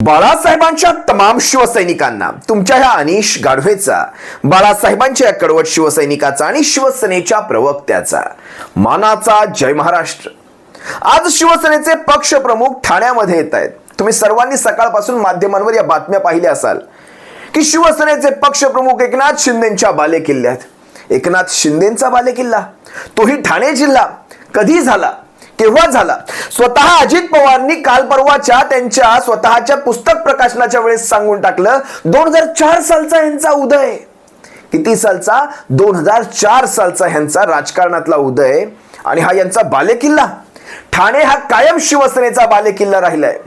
बाळासाहेबांच्या तमाम शिवसैनिकांना तुमच्या ह्या अनिश गाढवेचा बाळासाहेबांच्या या कडवट शिवसैनिकाचा आणि शिवसेनेच्या प्रवक्त्याचा. मानाचा जय महाराष्ट्र. आज शिवसेनेचे पक्ष प्रमुख ठाण्यामध्ये येत आहेत. तुम्ही सर्वांनी सकाळपासून माध्यमांवर या बातम्या पाहिल्या असाल की शिवसेनेचे पक्ष प्रमुख एकनाथ शिंदेच्या बालेकिल्ल्यात. एकनाथ शिंदेचा बालेकिल्ला. तोही ठाणे जिल्हा. कधी झाला? केव्हा झाला. स्वतः अजित पवारांनी काल परवाच्या त्यांच्या स्वतःच्या पुस्तक प्रकाशनाच्या वेळेस सांगून टाकलं दोन हजार चार सालचा यांचा उदय. किती सालचा? दोन हजार चार सालचा ह्यांचा राजकारणातला उदय. आणि हा यांचा बालेकिल्ला. ठाणे हा कायम शिवसेनेचा बालेकिल्ला राहिलाय.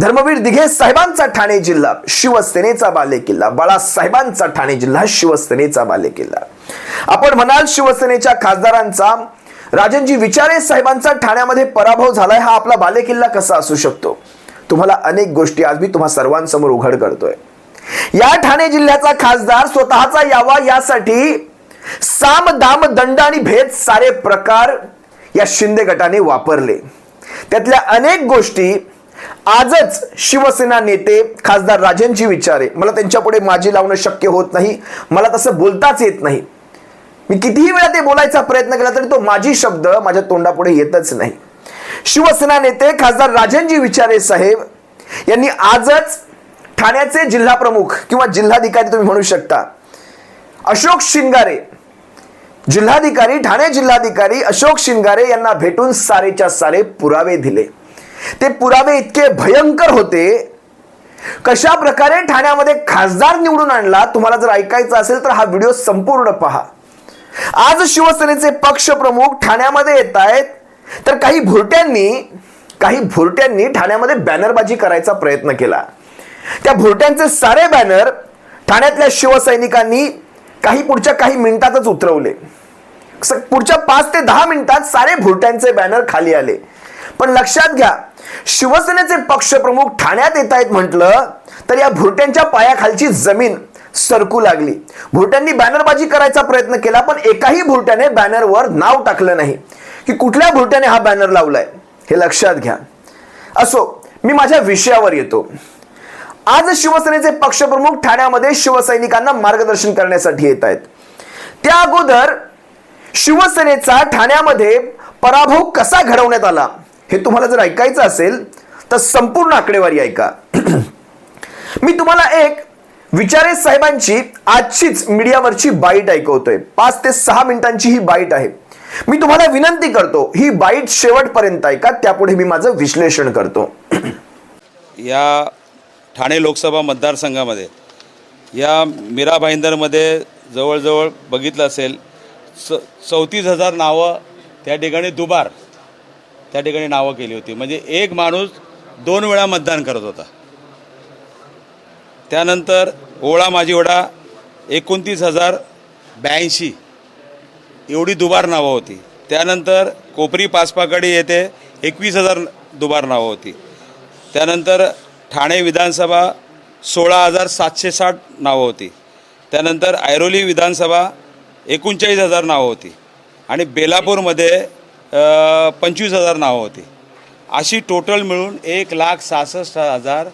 धर्मवीर दिघे साहेबांचा ठाणे जिल्हा शिवसेनेचा बालेकिल्ला. बाळासाहेबांचा ठाणे जिल्हा शिवसेनेचा बालेकिल्ला. आपण म्हणाल शिवसेनेच्या खासदारांचा राजनजी विचारे साहेबांचा ठाण्यामध्ये पराभव झालाय हा आपला बालेकिल्ला कसा असू शकतो? तुम्हाला अनेक गोष्टी आज मी तुम्हा सर्वांसमोर उघड करतोय. या ठाणे जिल्ह्याचा खासदार स्वतःचा यावा यासाठी साम दाम दंड आणि भेद सारे प्रकार या शिंदे गटाने वापरले. त्यातल्या अनेक गोष्टी आजच शिवसेना नेते खासदार राजनजी विचारे मला त्यांच्यापुढे माजी माझी लावणं शक्य होत नाही मला तसं बोलताच येत नाही. मी कितीही वेळा ते बोलायचा प्रयत्न केला तरी तो माझी शब्द माझ्या तोंडापुढे येतच नाही. शिवसेना नेते खासदार राजनजी विचारे साहेब यांनी आजच ठाण्याचे जिल्हा प्रमुख किंवा जिल्हाधिकारी तुम्ही म्हणू शकता. अशोक शिंगारे जिल्हाधिकारी ठाणे जिल्हाधिकारी अशोक शिंगारे यांना भेटून सारेच्या सारे पुरावे दिले. ते पुरावे इतके भयंकर होते. कशा प्रकारे ठाण्यामध्ये खासदार निवडून आणला तुम्हाला जर ऐकायचं असेल तर हा व्हिडिओ संपूर्ण पहा. आज शिवसेनेचे पक्ष प्रमुख ठाण्यामध्ये येत आहेत. तर काही भुरट्यांनी काही भुरट्यांनी ठाण्यामध्ये बॅनरबाजी करायचा प्रयत्न केला. त्या भुरट्यांचे सारे बॅनर ठाण्यातल्या शिवसैनिकांनी काही पुढच्या काही मिनिटातच उतरवले. पुढच्या पाच ते दहा मिनिटात सारे भुरट्यांचे बॅनर खाली आले. पण लक्षात घ्या शिवसेनेचे पक्षप्रमुख ठाण्यात येत आहेत म्हटलं तर या भुरट्यांच्या पायाखालची जमीन सरकू लागली. भुरट्यांनी बॅनरबाजी करायचा प्रयत्न केला पण एकाही भुरट्याने बॅनरवर नाव टाकलं नाही. की कुठल्या भुरट्याने हा बॅनर लावलाय? हे लक्षात घ्या. असो मी माझ्या विषयावर येतो. आज शिवसेनेचे पक्षप्रमुख ठाण्यामध्ये शिवसैनिकांना मार्गदर्शन करण्यासाठी येत आहेत. त्या अगोदर शिवसेनेचा ठाण्यामध्ये पराभव कसा घडवण्यात आला हे तुम्हाला जर ऐकायचं असेल तर संपूर्ण आकडेवारी ऐका. मी तुम्हाला एक विचारे साहेबांची आजचीच मीडियावरची बाईट ऐकवतोय. पाच ते सहा मिनिटांची ही बाईट आहे. मी तुम्हाला विनंती करतो ही बाईट शेवटपर्यंत ऐका त्यापुढे मी माझं विश्लेषण करतो. या ठाणे लोकसभा मतदारसंघामध्ये या मीरा भाईंदरमध्ये जवळजवळ बघितलं असेल च चौतीस हजार नावं त्या ठिकाणी दुबार त्या ठिकाणी नावं केली होती. म्हणजे एक माणूस दोन वेळा मतदान करत होता. त्यानंतर ओळा माझी ओढा एकोणतीस हजार ब्याऐंशी. एवढी दुबार नावं होती. त्यानंतर कोपरी पाचपाकडी येथे एकवीस हजार दुबार नावं होती. त्यानंतर ठाणे विधानसभा सोळा हजार सातशे साठ नावं होती. त्यानंतर ऐरोली विधानसभा एकोणचाळीस हजार नावं होती. आणि बेलापूरमध्ये पंचवीस हजार नावं होती. अशी टोटल मिळून एक लाख सहासष्ट हजार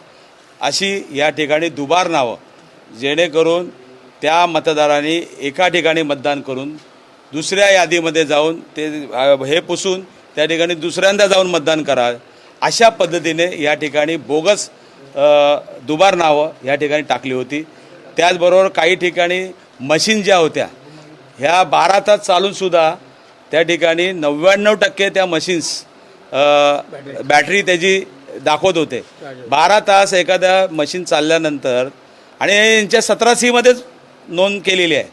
अशी या ठिकाणी दुबार नावं जेणेकरून त्या मतदारांनी एका ठिकाणी मतदान करून दुसऱ्या यादीमध्ये जाऊन ते हे पुसून त्या ठिकाणी दुसऱ्यांदा जाऊन मतदान करा. अशा पद्धतीने या ठिकाणी बोगस दुबार नावं या ठिकाणी टाकली होती. त्याचबरोबर काही ठिकाणी मशीन ज्या होत्या ह्या बारा तास चालूनसुद्धा त्या ठिकाणी नव्याण्णव टक्के त्या मशीन्स बॅटरी त्याची दाखवत होते. बारा तास एखाद्या मशीन चालल्यानंतर आणि यांच्या सतरा सीमध्येच नोंद केलेली आहे.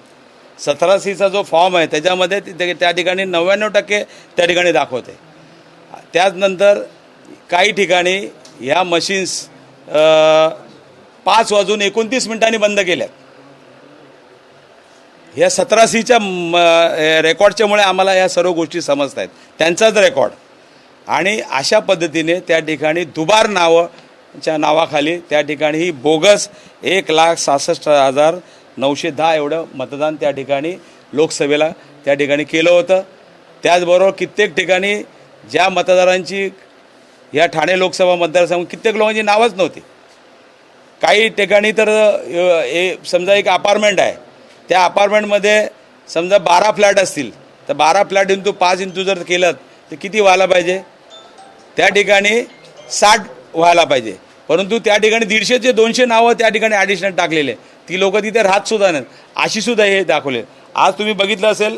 सतरा सीचा जो फॉर्म आहे त्याच्यामध्ये त्या ठिकाणी नव्याण्णव टक्के त्या ठिकाणी दाखवते. त्याचनंतर काही ठिकाणी ह्या मशीन्स पाच वाजून एकोणतीस मिनिटांनी बंद केल्यात. ह्या सतरा सीच्या रेकॉर्डच्यामुळे आम्हाला ह्या सर्व गोष्टी समजत आहेत त्यांचाच रेकॉर्ड आणि अशा पद्धतीने त्या ठिकाणी दुबार नावाच्या नावाखाली त्या ठिकाणी ही बोगस एक लाख सहासष्ट हजार नऊशे दहा एवढं मतदान त्या ठिकाणी लोकसभेला त्या ठिकाणी केलं होतं. त्याचबरोबर कित्येक ठिकाणी ज्या मतदारांची या ठाणे लोकसभा मतदारसंघ कित्येक लोकांची नावच नव्हती. काही ठिकाणी तर ए समजा एक अपार्टमेंट आहे. त्या अपार्टमेंटमध्ये समजा बारा फ्लॅट असतील तर बारा फ्लॅट इंटू पाच इंटू जर केलं तर किती व्हायला पाहिजे? त्या ठिकाणी साठ व्हायला पाहिजे. परंतु त्या ठिकाणी दीडशेचे दोनशे नावं त्या ठिकाणी ॲडिशनल टाकलेले. ती लोकं तिथे राहतसुद्धा नाहीत. अशीसुद्धा हे दाखवले. आज तुम्ही बघितलं असेल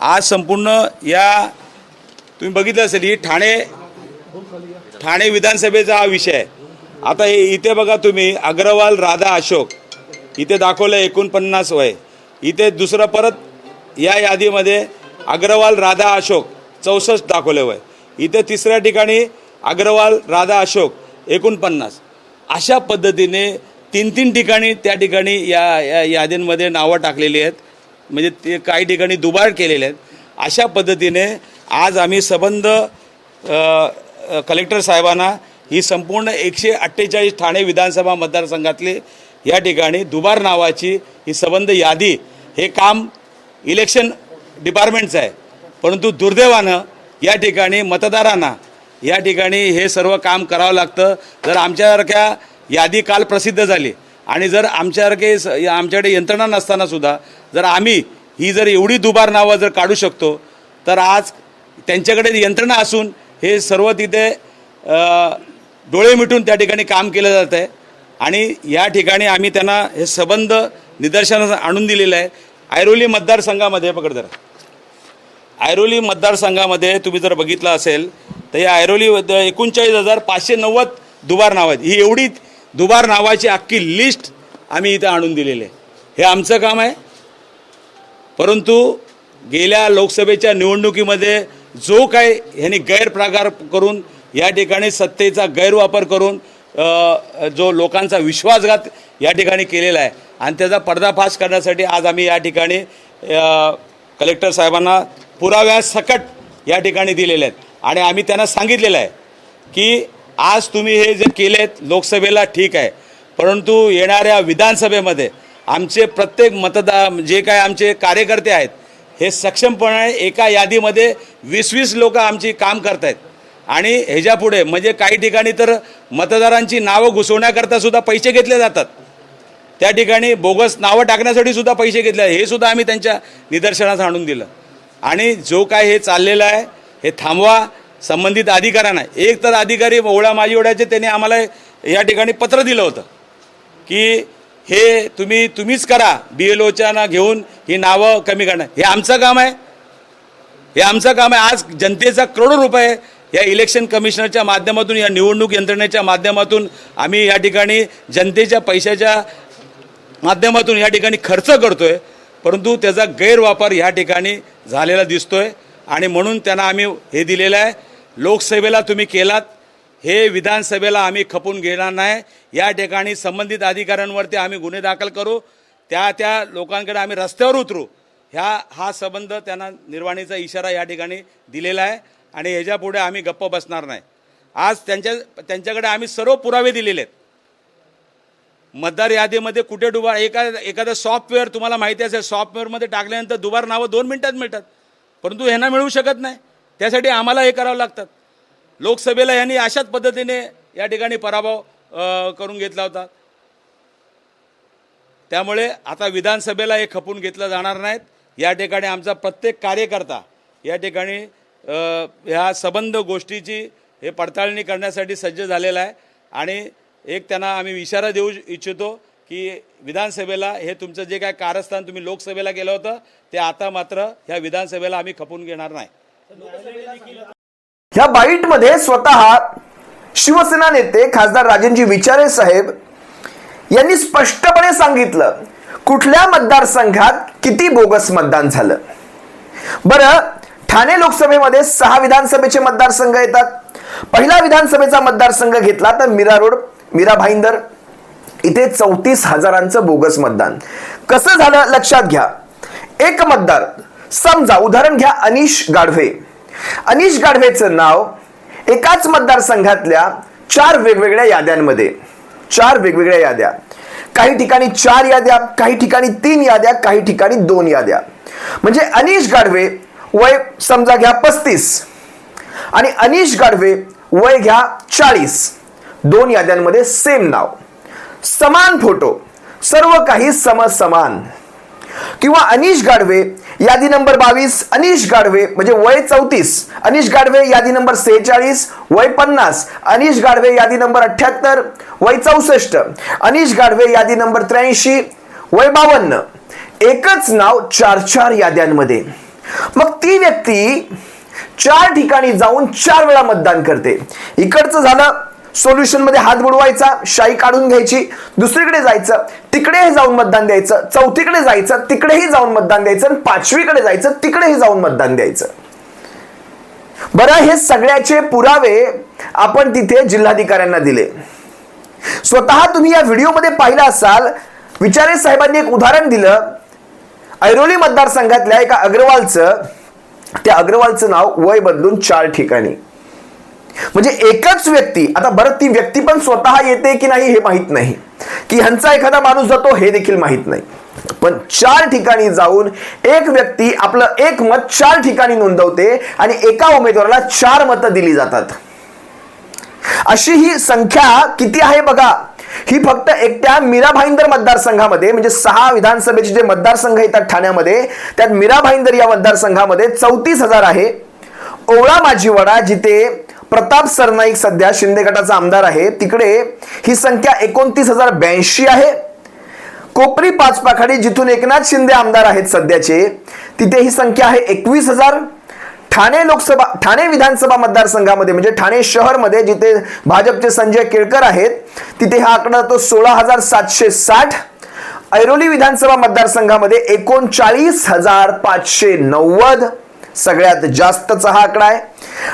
आज संपूर्ण या तुम्ही बघितलं असेल ही ठाणे ठाणे विधानसभेचा हा विषय आहे. आता हे इथे बघा तुम्ही अग्रवाल राधा अशोक इथे दाखवलं एकोणपन्नास वय. इथे दुसरं परत या यादीमध्ये अग्रवाल राधा अशोक चौसष्ट दाखवले वय. इथे तिसऱ्या ठिकाणी अग्रवाल राधा अशोक एकोणपन्नास. अशा पद्धतीने तीन तीन ठिकाणी त्या ठिकाणी या या यादींमध्ये नावं टाकलेली आहेत. म्हणजे ते काही ठिकाणी दुबार केलेले आहेत. अशा पद्धतीने आज आम्ही सबंध कलेक्टर साहेबांना ही संपूर्ण एकशे अठ्ठेचाळीस ठाणे विधानसभा मतदारसंघातली या ठिकाणी दुबार नावाची ही सबंध यादी हे काम इलेक्शन डिपार्टमेंटचं आहे. परंतु दुर्दैवानं या ठिकाणी मतदारांना या ठिकाणी हे सर्व काम करावं लागतं. जर आमच्यासारख्या यादी काल प्रसिद्ध झाली आणि जर आमच्यासारखे स- या- आमच्याकडे यंत्रणा नसताना सुद्धा जर आम्ही ही जर एवढी दुबार नावं जर काढू शकतो तर आज त्यांच्याकडे यंत्रणा असून हे सर्व तिथे डोळे मिटून त्या ठिकाणी काम केलं जात आहे. आणि या ठिकाणी आम्ही त्यांना हे संबंध निदर्शनास आणून दिलेलं आहे. ऐरोली मतदारसंघामध्ये पकड जरा. ऐरोली मतदारसंघामध्ये तुम्ही जर बघितलं असेल तर या ऐरोली एकोणचाळीस हजार पाचशे नव्वद दुबार नावं आहेत. ही एवढी दुबार नावाची अख्खी लिस्ट आम्ही इथं आणून दिलेली आहे. हे आमचं काम आहे. परंतु गेल्या लोकसभेच्या निवडणुकीमध्ये जो काय ह्यांनी गैरप्रकार करून या ठिकाणी सत्तेचा गैरवापर करून जो लोकांचा विश्वासघात या ठिकाणी केलेला आहे. आणि त्याचा पर्दाफाश करण्यासाठी आज आम्ही या ठिकाणी कलेक्टर साहेबांना पुराव्यासकट या ठिकाणी दिलेले आहेत. आणि आम्ही त्यांना सांगितलेलं आहे की आज तुम्ही हे जे केलेत लोकसभेला ठीक आहे. परंतु येणाऱ्या विधानसभेमध्ये आमचे प्रत्येक मतदार जे काय आमचे कार्यकर्ते आहेत हे सक्षमपणे एका यादीमध्ये वीस वीस लोक आमची काम करत आहेत आणि ह्याच्यापुढे म्हणजे काही ठिकाणी तर मतदारांची नावं घुसवण्याकरता सुद्धा पैसे घेतले जातात. त्या ठिकाणी बोगस नावं टाकण्यासाठी सुद्धा पैसे घेतले हे सुद्धा आम्ही त्यांच्या निदर्शनास आणून दिलं. आणि जो काय हे चाललेलं आहे हे थांबवा संबंधित अधिकाऱ्यांना. एक तर अधिकारी ओळा माजी ओढ्याचे त्यांनी आम्हाला या ठिकाणी पत्र दिलं होतं की हे तुम्ही तुम्हीच करा बी एल ओच्या घेऊन ही नावं कमी करणं हे आमचं काम आहे. हे आमचं काम आहे. आज जनतेचा करोडो रुपये या इलेक्शन कमिशनरच्या माध्यमातून या निवडणूक यंत्रणेच्या माध्यमातून आम्ही या ठिकाणी जनतेच्या पैशाच्या माध्यमातून या ठिकाणी खर्च करतोय. परंतु त्याचा गैरवापर या ठिकाणी झालेला दिसतोय आणि म्हणून त्यांना आम्ही हे दिलेलं आहे. लोकसभेला तुम्ही केलात. हे विधानसभेला आम्ही खपून घेणार नाही. या ठिकाणी संबंधित अधिकाऱ्यांवरती आम्ही गुन्हे दाखल करू. त्या त्या लोकांकडे आम्ही रस्त्यावर उतरू. ह्या हा संबंध त्यांना निर्वाणीचा इशारा या ठिकाणी दिलेला आहे. आणि ह्याच्यापुढे आम्ही गप्प बसणार नाही. आज त्यांच्या त्यांच्याकडे आम्ही सर्व पुरावे दिलेले आहेत. मतदार यादीमध्ये कुठे दुबार एका एखादं सॉफ्टवेअर तुम्हाला माहिती असेल सॉफ्टवेअरमध्ये टाकल्यानंतर दुबार नावं दोन मिनटात मिळतात. परंतु ह्यांना मिळू शकत नाही. त्यासाठी आम्हाला हे करावं लागतात लोकसभेला यांनी अशाच पद्धतीने या ठिकाणी पराभव करून घेतला होता. त्यामुळे आता विधानसभेला हे खपून घेतलं जाणार नाहीत. या ठिकाणी आमचा प्रत्येक कार्यकर्ता या ठिकाणी ह्या संबंध गोष्टीची हे पडताळणी करण्यासाठी सज्ज झालेला आहे. आणि एक त्यांना आम्ही इशारा देऊ इच्छितो की विधानसभेला हे तुमचं जे काय कारस्थान तुम्ही लोकसभेला केलं होतं ते आता मात्र ह्या विधानसभेला आम्ही खपून घेणार नाही. ह्या बाईटमध्ये स्वतः शिवसेना नेते खासदार राजेंजी विचारे साहेब यांनी स्पष्टपणे सांगितलं कुठल्या मतदारसंघात किती बोगस मतदान झालं? बरं ठाणे लोकसभेमध्ये सहा विधानसभेचे मतदारसंघ येतात. पहिला विधानसभेचा मतदारसंघ घेतला तर मीरा रोड मीरा भाईंदर इथे चौतीस हजारांचं बोगस मतदान. कसं झालं? लक्षात घ्या. एक मतदार समजा उदाहरण घ्या अनिश गाढवे. अनिश गाढवेचं नाव एकाच मतदारसंघातल्या चार वेगवेगळ्या याद्यांमध्ये. चार वेगवेगळ्या याद्या. काही ठिकाणी चार याद्या काही ठिकाणी तीन याद्या काही ठिकाणी दोन याद्या. म्हणजे अनिश गाढवे वय समजा घ्या पस्तीस. आणि अनिश गाढवे वय घ्या चाळीस. दोन याद्यांमध्ये सेम नाव. समान फोटो सर्व काही सम समान किंवा अनिश गाडवे यादी नंबर बावीस अनिश गाडवे म्हणजे वय चौतीस अनिश गाडवे यादी नंबर सेहेचाळीस वय पन्नास अनिश गाडवे यादी नंबर अठ्याहत्तर वय चौसष्ट अनिश गाढवे यादी नंबर त्र्याऐंशी वय बावन्न. एकच नाव चार चार याद्यांमध्ये. मग ती व्यक्ती चार ठिकाणी जाऊन चार वेळा मतदान करते. इकडचं झालं सोल्युशनमध्ये हात बुडवायचा शाई काढून घ्यायची दुसरीकडे जायचं तिकडेही जाऊन मतदान द्यायचं चौथीकडे जायचं तिकडेही जाऊन मतदान द्यायचं आणि पाचवीकडे जायचं तिकडेही जाऊन मतदान द्यायचं. बरं हे सगळ्याचे पुरावे आपण तिथे जिल्हाधिकाऱ्यांना दिले. स्वतः तुम्ही या व्हिडिओमध्ये पाहिला असाल विचारे साहेबांनी एक उदाहरण दिलं. ऐरोली मतदारसंघातल्या एका अग्रवालचं त्या अग्रवालचं नाव वय बदलून चार ठिकाणी. म्हणजे एकच व्यक्ती आता बरं ती व्यक्ती पण स्वतः येते की नाही हे माहीत नाही. की ह्यांचा एखादा माणूस जातो हे देखील माहीत नाही. पण चार ठिकाणी जाऊन एक व्यक्ती आपलं एक मत चार ठिकाणी नोंदवते आणि एका उमेदवाराला चार मतं दिली जातात. अशी ही संख्या किती आहे बघा? ही फक्त एकट्या मीरा भाईंदर मतदारसंघामध्ये म्हणजे सहा विधानसभेचे जे मतदारसंघ येतात ठाण्यामध्ये त्यात मीरा भाईंदर या मतदारसंघामध्ये चौतीस हजार आहे. ओवळा माझीवाडा जिथे प्रताप सरनाईक सध्या शिंदे गटाचा आमदार आहे. तिकडे ही संख्या एकोणतीस हजार ब्याऐंशी आहे. कोपरी पाचपाखाडी जिथून एकनाथ शिंदे आमदार आहेत सध्याचे तिथे ही संख्या आहे एकवीस हजार. ठाणे लोकसभा ठाणे विधानसभा मतदारसंघामध्ये म्हणजे ठाणे शहरमध्ये जिथे भाजपचे संजय केळकर आहेत तिथे हा आकडा तो सोळा हजार सातशे साठ. ऐरोली विधानसभा मतदारसंघामध्ये एकोणचाळीस हजार पाचशे नव्वद. सगळ्यात जास्तचा हा आकडा आहे.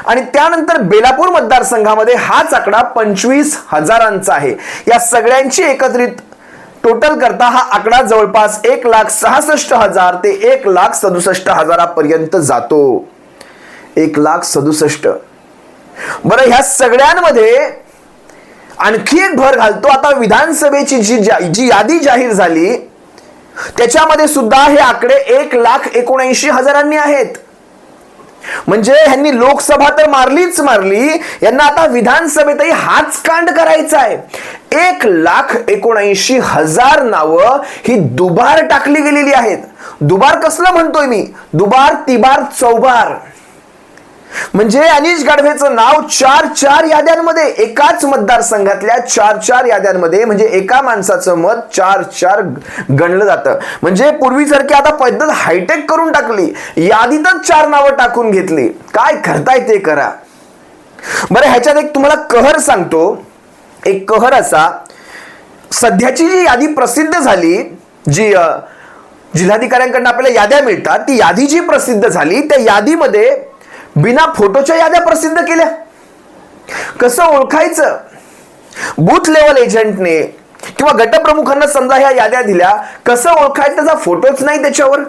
आणि त्यानंतर बेलापूर मतदारसंघामध्ये हाच आकडा पंचवीस हजारांचा आहे. या सगळ्यांची एकत्रित टोटल करता हा आकडा जवळपास एक लाख सहासष्ट हजार ते एक लाख सदुसष्ट हजारापर्यंत जातो. एक लाख सदुसष्ट. बरं ह्या सगळ्यांमध्ये आणखी एक भर घालतो. आता विधानसभेची जी जा- जी यादी जाहीर झाली त्याच्यामध्ये सुद्धा हे आकडे एक लाख एकोणऐंशी हजारांनी आहेत. म्हणजे ह्यांनी लोकसभा तर मारलीच मारली यांना आता विधानसभेतही हाच कांड करायचा आहे एक लाख एकोणऐंशी हजार नावं ही दुबार टाकली गेलेली आहेत. दुबार कसलं म्हणतोय मी? दुबार तिबार चौबार. म्हणजे अनिश गाढवेचं नाव चार चार याद्यांमध्ये एकाच मतदारसंघातल्या चार चार याद्यांमध्ये म्हणजे एका माणसाचं मत चार चार गणलं जातं. म्हणजे पूर्वीसारखी आता पद्धत हायटेक करून टाकली. यादीतच चार नावं टाकून घेतली. काय करताय ते करा. बरं ह्याच्यात एक तुम्हाला कहर सांगतो. एक कहर असा. सध्याची जी यादी प्रसिद्ध झाली जी जिल्हाधिकाऱ्यांकडनं आपल्याला याद्या मिळतात ती यादी जी प्रसिद्ध झाली त्या यादीमध्ये बिना फोटोच्या याद्या प्रसिद्ध केल्या. कसं ओळखायचं? बूथ लेवल एजंटने किंवा गटप्रमुखांना समजा ह्या याद्या दिल्या कसं ओळखायचं त्याचा फोटोच नाही त्याच्यावर?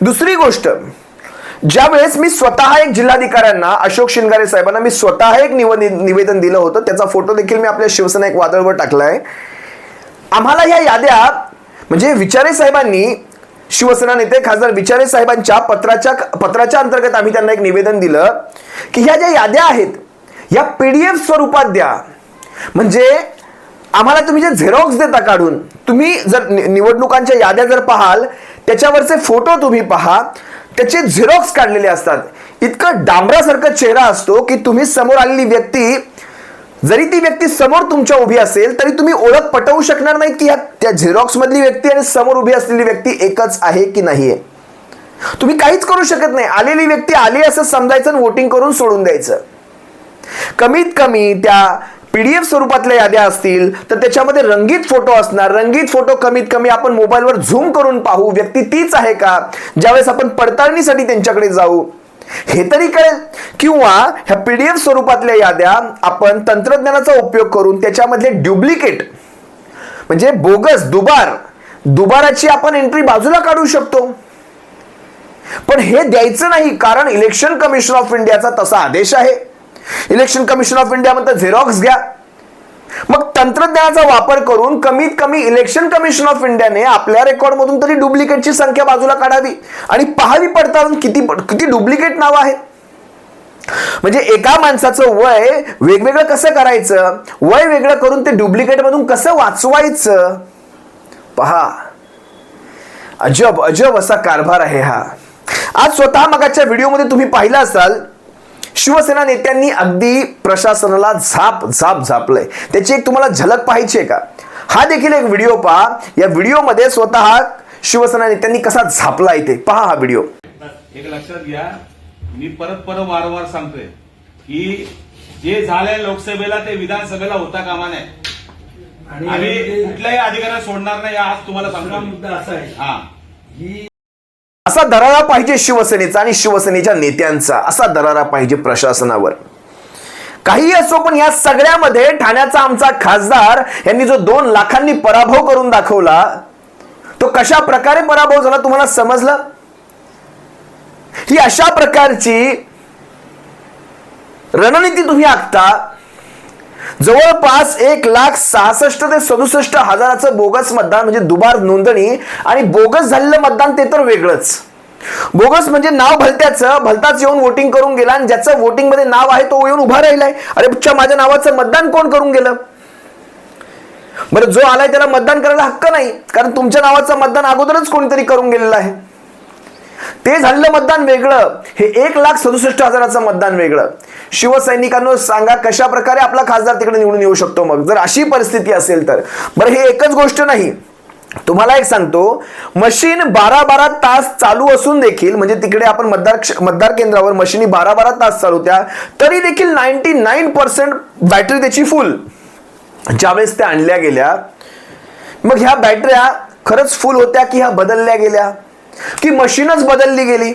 दुसरी गोष्ट ज्या वेळेस मी स्वतः एक जिल्हाधिकाऱ्यांना अशोक शिंगारे साहेबांना मी स्वतः एक निवेदन दिलं होतं त्याचा फोटो देखील मी आपल्या शिवसेना एक वादळवर टाकलाय. आम्हाला ह्या याद्या म्हणजे विचारे साहेबांनी शिवसेना नेते खासदार विचारे साहेबांच्या पत्राच्या पत्राच्या अंतर्गत आम्ही त्यांना एक निवेदन दिलं की ह्या ज्या याद्या आहेत या पीडीएफ स्वरूपात द्या. म्हणजे आम्हाला तुम्ही जे झेरॉक्स देता काढून तुम्ही जर नि- निवडणुकांच्या याद्या जर पाहाल त्याच्यावरचे फोटो तुम्ही पहा त्याचे झेरॉक्स काढलेले असतात. इतकं डांबरासारखा चेहरा असतो की तुम्ही समोर आलेली व्यक्ती जरी ती व्यक्ती समोर तुमच्या उभी असेल तरी तुम्ही ओळख पटवू शकणार नाही की त्या झेरॉक्स मधली व्यक्ती आणि समोर उभी असलेली व्यक्ती एकच आहे की नाहीये. तुम्ही काहीच करू शकत नाही. आलेली व्यक्ती आली असं समजायचं आणि वोटिंग करून सोडून द्यायचं. कमीत कमी त्या पीडीएफ स्वरूपातल्या याद्या असतील तर त्याच्यामध्ये रंगीत फोटो असणार. रंगीत फोटो कमीत कमी आपण मोबाईलवर झूम करून पाहू. व्यक्ती तीच आहे का? ज्यावेळेस आपण पडताळणीसाठी त्यांच्याकडे जाऊ हे तरी कळेल. किंवा ह्या पीडीएफ स्वरूपातल्या याद्या आपण तंत्रज्ञानाचा उपयोग करून त्याच्यामधले ड्युप्लिकेट म्हणजे बोगस दुबार दुबाराची आपण एंट्री बाजूला काढू शकतो. पण हे द्यायचं नाही कारण इलेक्शन कमिशन ऑफ इंडियाचा तसा आदेश आहे. इलेक्शन कमिशन ऑफ इंडिया म्हणतात झेरॉक्स घ्या. मग तंत्रज्ञानाचा वापर करून कमीत कमी इलेक्शन कमिशन ऑफ इंडियाने आपल्या रेकॉर्डमधून तरी डुप्लिकेटची संख्या बाजूला काढावी. आणि पाहावी पडताळून किती किती डुप्लिकेट नाव आहे म्हणजे एका माणसाचं वय वेगवेगळं कसं करायचं? वय वेगळं करून ते डुप्लिकेट मधून कसं वाचवायचं? पहा. अजब अजब असा कारभार आहे हा. आज स्वतः मगाच्या व्हिडिओमध्ये तुम्ही पाहिलं असाल शिवसेना नेत्यांनी अगदी प्रशासनाला झाप झाप झापलंय. त्याची एक तुम्हाला झलक पाहायची आहे का? हा देखील एक व्हिडिओ पहा. या व्हिडिओमध्ये स्वतः शिवसेना नेत्यांनी कसा झापला इथे? पहा हा व्हिडिओ. एक लक्षात घ्या. मी परत परत वारंवार सांगतोय की जे झालंय लोकसभेला ते विधानसभेला होता कामा नये. आणि आम्ही कुठल्याही अधिकाऱ्याला सोडणार नाही आज तुम्हाला सांगतो मुद्दा असा आहे. हा. ही असा दरारा पाहिजे शिवसेनेचा आणि शिवसेनेच्या नेत्यांचा असा दरारा पाहिजे प्रशासनावर. काही असो पण या सगळ्यामध्ये ठाण्याचा आमचा खासदार यांनी जो दोन लाखांनी पराभव करून दाखवला तो कशा प्रकारे पराभव झाला तुम्हाला समजलं? ही अशा प्रकारची रणनीती तुम्ही आखता जवळपास एक लाख सहासष्ट ते सदुसष्ट हजाराचं बोगस मतदान म्हणजे दुबार नोंदणी आणि बोगस झालेलं मतदान ते तर वेगळंच. बोगस म्हणजे नाव भलत्याचं भलताच येऊन वोटिंग करून गेला आणि ज्याचं वोटिंगमध्ये नाव आहे तो येऊन उभा राहिलाय. अरे पुच्छा माझ्या नावाचं मतदान कोण करून गेलं? बरं जो आलाय त्याला मतदान करायला हक्क नाही कारण तुमच्या नावाचं मतदान अगोदरच कोणीतरी करून गेलेलं आहे. ते झालेलं मतदान वेगळं. हे एक लाख सदुसष्ट हजाराचं मतदान वेगळं. शिवसैनिकांनो सांगा कशा प्रकारे आपला खासदार तिकडे निवडून येऊ शकतो मग? जर अशी परिस्थिती असेल तर. बरं हे एकच गोष्ट नाही. तुम्हाला एक सांगतो मशीन बारा बारा तास चालू असून देखील म्हणजे तिकडे आपण मतदार मतदार केंद्रावर मशीनी बारा बारा तास चालू त्या तरी देखील नाईन्टी नाईन पर्सेंट बॅटरी त्याची फुल. ज्यावेळेस त्या आणल्या गेल्या मग ह्या बॅटऱ्या खरंच फुल होत्या की ह्या बदलल्या गेल्या? की मशीनच बदलली गेली.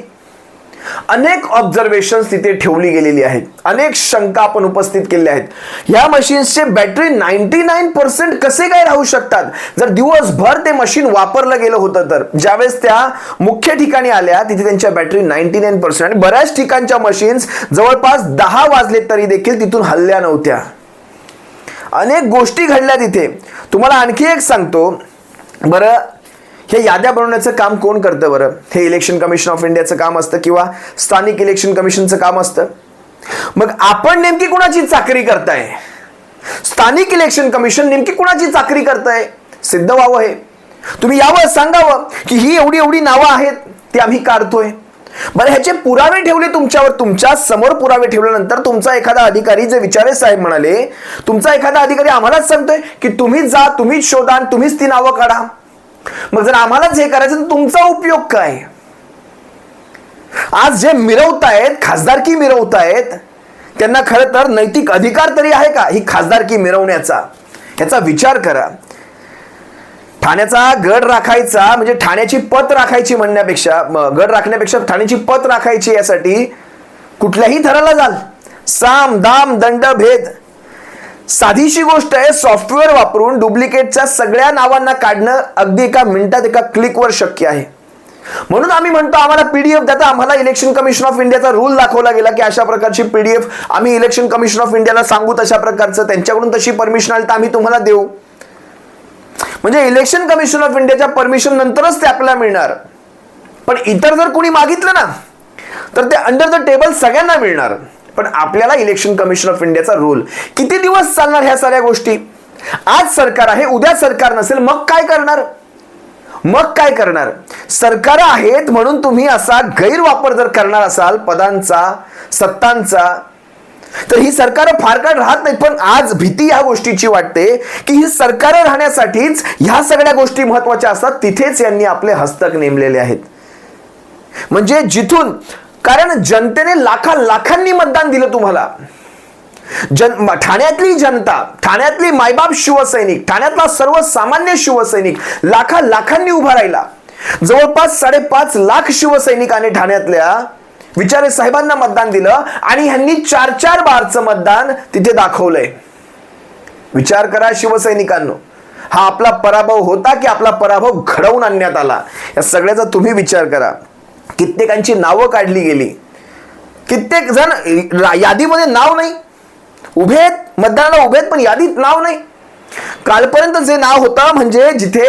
अनेक ऑब्झर्वेशन तिथे ठेवली गेलेली आहेत. अनेक शंका आपण उपस्थित केल्या आहेत. ह्या मशीन्सचे बॅटरी नाईन्टी नाईन पर्सेंट कसे काय राहू शकतात? जर दिवसभर ते मशीन वापरलं गेलं होतं तर. ज्यावेळेस त्या मुख्य ठिकाणी आल्या तिथे त्यांच्या बॅटरी नाईन्टी नाईन पर्सेंट आणि बऱ्याच ठिकाणच्या मशीन्स जवळपास दहा वाजले तरी देखील तिथून हल्ल्या नव्हत्या. अनेक गोष्टी घडल्या तिथे. तुम्हाला आणखी एक सांगतो. बरं हे याद्या बनवण्याचं काम कोण करतं बरं? हे इलेक्शन कमिशन ऑफ इंडियाचं काम असतं किंवा स्थानिक इलेक्शन कमिशनचं काम असतं? मग आपण नेमकी कुणाची चाकरी करताय? स्थानिक इलेक्शन कमिशन नेमकी कुणाची चाकरी करताय? सिद्ध व्हावं हे. तुम्ही यावं सांगावं की ही एवढी एवढी नावं आहेत ती आम्ही काढतोय. बरं ह्याचे पुरावे ठेवले तुमच्यावर तुमच्यासमोर पुरावे ठेवल्यानंतर तुमचा एखादा अधिकारी जे विचारे साहेब म्हणाले तुमचा एखादा अधिकारी आम्हालाच सांगतोय की तुम्हीच जा तुम्हीच शोधा तुम्हीच ती नावं काढा. मग जर आम्हालाच हे करायचं तर तुमचा उपयोग काय? आज जे मिरवतायत खासदारकी मिरवतायत त्यांना खरं तर नैतिक अधिकार तरी आहे का? ही खासदारकी मिरवण्याचा. याचा विचार करा. ठाण्याचा गड राखायचा म्हणजे ठाण्याची पत राखायची म्हणण्यापेक्षा गड राखण्यापेक्षा ठाण्याची पत राखायची यासाठी कुठल्याही थराला जाल. साम दाम दंड भेद. साधीशी गोष्ट आहे सॉफ्टवेअर वापरून डुप्लिकेटच्या सगळ्या नावांना काढणं अगदी एका मिनिटात एका क्लिकवर शक्य आहे. म्हणून आम्ही म्हणतो आम्हाला पीडीएफ द्या आम्हाला इलेक्शन कमिशन ऑफ इंडियाचा रूल दाखवला गेला की अशा प्रकारची पीडीएफ आम्ही इलेक्शन कमिशन ऑफ इंडियाला सांगू तशा प्रकारचं. त्यांच्याकडून तशी परमिशन आली तर आम्ही तुम्हाला देऊ. म्हणजे इलेक्शन कमिशन ऑफ इंडियाच्या परमिशन नंतरच ते आपल्याला मिळणार. पण इतर जर कोणी मागितलं ना तर ते अंडर द टेबल सगळ्यांना मिळणार. पण आपल्याला इलेक्शन कमिशन ऑफ इंडियाचा रूल किती दिवस चालणार ह्या साऱ्या गोष्टी? आज सरकार आहे उद्या सरकार नसेल मग काय करणार? मग काय करणार? सरकार आहेत म्हणून तुम्ही असा गैरवापर जर करणार असाल पदांचा सत्तांचा तर ही सरकार फार काळ राहत नाही पण आज भीती या गोष्टीची वाटते की ही सरकार राहण्यासाठीच ह्या सगळ्या गोष्टी महत्त्वाच्या असतात. तिथेच यांनी आपले हस्तक नेमलेले आहेत. म्हणजे जिथून कारण जनतेने लाखा लाखांनी मतदान दिलं तुम्हाला. जन ठाण्यातली जनता ठाण्यातली मायबाप शिवसैनिक ठाण्यातला सर्वसामान्य शिवसैनिक लाखा लाखांनी उभा राहिला. जवळपास साडेपाच लाख शिवसैनिकांनी ठाण्यातल्या विचारे साहेबांना मतदान दिलं आणि ह्यांनी चार चार बारचं मतदान तिथे दाखवलंय. विचार करा शिवसैनिकांनो. हा आपला पराभव होता की आपला पराभव घडवून आणण्यात आला? या सगळ्याचा तुम्ही विचार करा. कित्येकांची नावं काढली गेली. कित्येक जण यादीमध्ये नाव नाही. उभे आहेत मतदानाला उभे आहेत पण यादीत नाव नाही. कालपर्यंत जे नाव होतं म्हणजे जिथे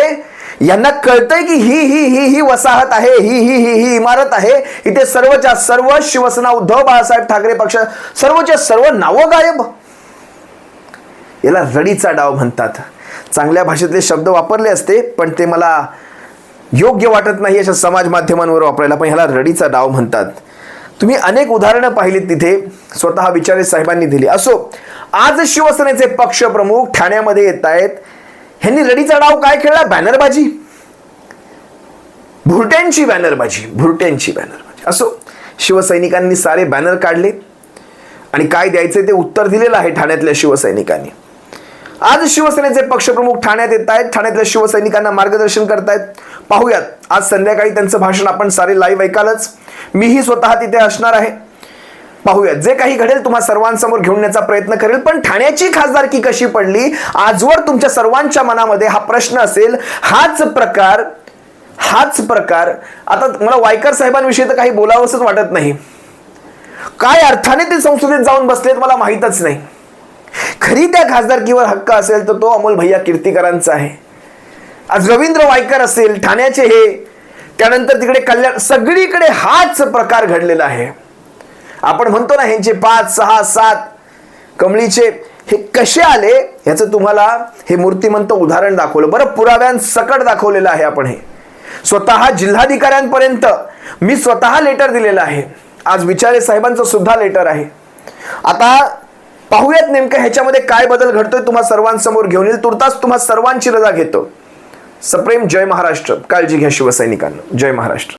यांना कळतंय की ही ही ही ही वसाहत आहे ही ही ही ही इमारत आहे इथे सर्वच्या सर्व शिवसेना उद्धव बाळासाहेब ठाकरे पक्ष सर्वच्या सर्व नावं गायब. याला रडीचा डाव म्हणतात. चांगल्या भाषेतले शब्द वापरले असते पण ते मला योग्य वाटत नाही अशा समाज माध्यमांवर वापरायला पण ह्याला रडीचा डाव म्हणतात. तुम्ही अनेक उदाहरणं पाहिलीत तिथे स्वतः विचारे साहेबांनी दिली. असो आज शिवसेनेचे पक्षप्रमुख ठाण्यामध्ये येत आहेत. ह्यांनी रडीचा डाव काय खेळला? बॅनरबाजी. भुरट्यांची बॅनरबाजी भुरट्यांची बॅनरबाजी. असो शिवसैनिकांनी सारे बॅनर काढले. आणि काय द्यायचे ते उत्तर दिलेलं आहे ठाण्यातल्या शिवसैनिकांनी. आज शिवसेनेचे पक्षप्रमुख ठाण्यात येत आहेत. ठाण्यातल्या शिवसैनिकांना मार्गदर्शन करतायत. पाहूयात. आज संध्याकाळी त्यांचं भाषण आपण सारे लाईव्ह ऐकालच. मीही स्वतः तिथे असणार आहे. पाहूयात. जे काही घडेल तुम्हा सर्वांसमोर घेऊन येण्याचा प्रयत्न करेल पण ठाण्याची खासदारकी कशी पडली? आजवर तुमच्या सर्वांच्या मनामध्ये हा प्रश्न असेल हाच प्रकार हाच प्रकार. आता मला वायकर साहेबांविषयी तर काही बोलावंसच वाटत नाही. काय अर्थाने ते संसदेत जाऊन बसलेत मला माहीतच नाही. खरी त्या खासदारकीवर हक्क असेल तर तो अमोल भैया कीर्तीकरांचा आहे. आज रवींद्र वायकर असेल ठाण्याचे हे त्यानंतर तिकडे कल्याण सगळीकडे हाच प्रकार घडलेला आहे. आपण म्हणतो ना ह्यांचे पाच सहा सात कमळीचे हे कसे आले? ह्याचं तुम्हाला हे मूर्तिमंत उदाहरण दाखवलं. बरं पुराव्यांसकट दाखवलेलं आहे आपण हे. स्वतः जिल्हाधिकाऱ्यांपर्यंत मी स्वतः लेटर दिलेलं आहे. आज विचारे साहेबांचं सुद्धा लेटर आहे. आता पाहूयात नेमकं ह्याच्यामध्ये काय बदल घडतोय तुम्हा सर्वांसमोर घेऊन येईल. तुर्तास तुम्हा सर्वांची रजा घेतो. सप्रेम जय महाराष्ट्र. काळजी घ्या शिवसैनिकांना. जय महाराष्ट्र.